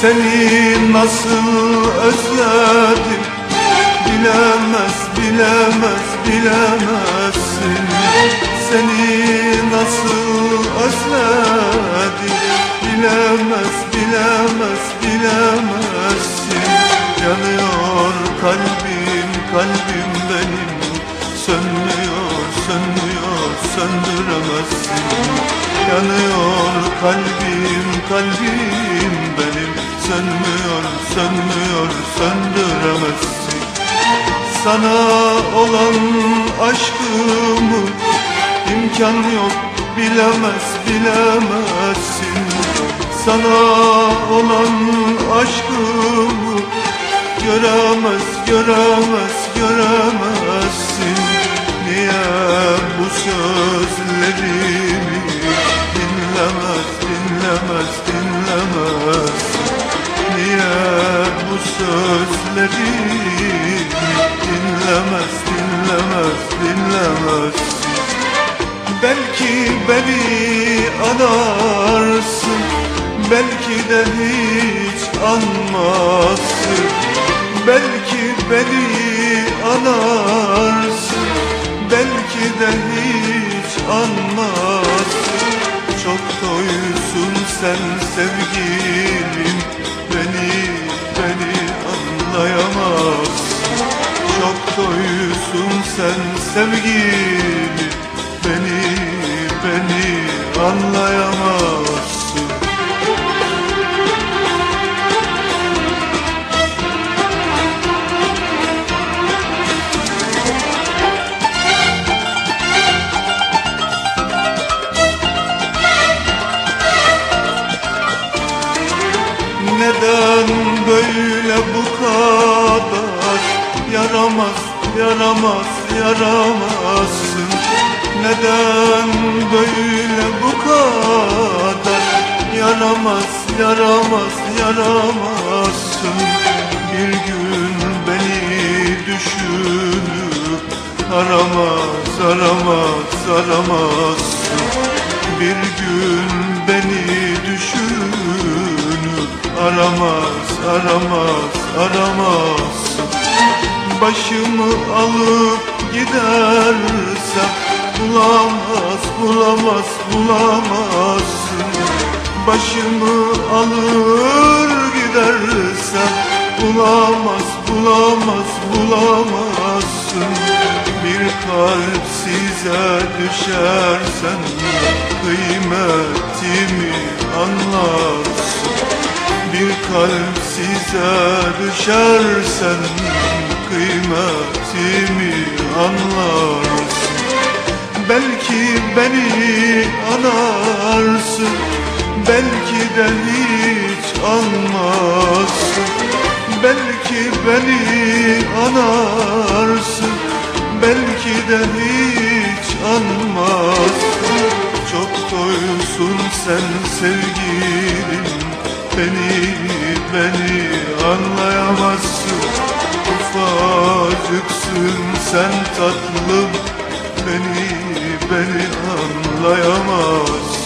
Seni nasıl özledim? Bilemez, bilemez, bilemezsin. Seni nasıl özledim? Bilemez, Sönmüyor, sönmüyor, söndüremezsin. Yanıyor kalbim, kalbim benim. Sönmüyor, sönmüyor, söndüremezsin. Sana olan aşkımı imkan yok bilemez, bilemezsin. Sana olan aşkımı göremez, göremez, dinlemez, Niye bu sözlerimi dinlemez, dinlemez, dinlemez? Belki beni anarsın Belki de hiç anmazsın. Belki beni anarsın Belki de hiç anmazsın sen sevgilim Beni, beni anlayamazsın. Çok doysun sen sevgilim Beni, beni anlayamazsın bu kadar Yaramaz, yaramaz, yaramazsın. Neden böyle bu kadar Yaramaz, yaramaz, yaramazsın? Bir gün beni düşünüp Aramaz, aramaz, aramazsın. Bir gün beni düşünüp Aramaz, aramaz, aramazsın Başımı alıp gidersem Bulamaz, bulamaz, bulamazsın. Başımı alır gidersem Bulamaz, bulamaz, bulamazsın. Bir kalp size düşersen Kıymetimi anlarsın bir kalp size düşersen kıymetimi anlarsın. Belki beni anarsın Belki de hiç anmazsın. Belki beni anarsın Belki de hiç anmazsın. Çok doysun sen sevgilim Beni, beni anlayamazsın. Ufacıksın sen tatlım. Beni, beni anlayamazsın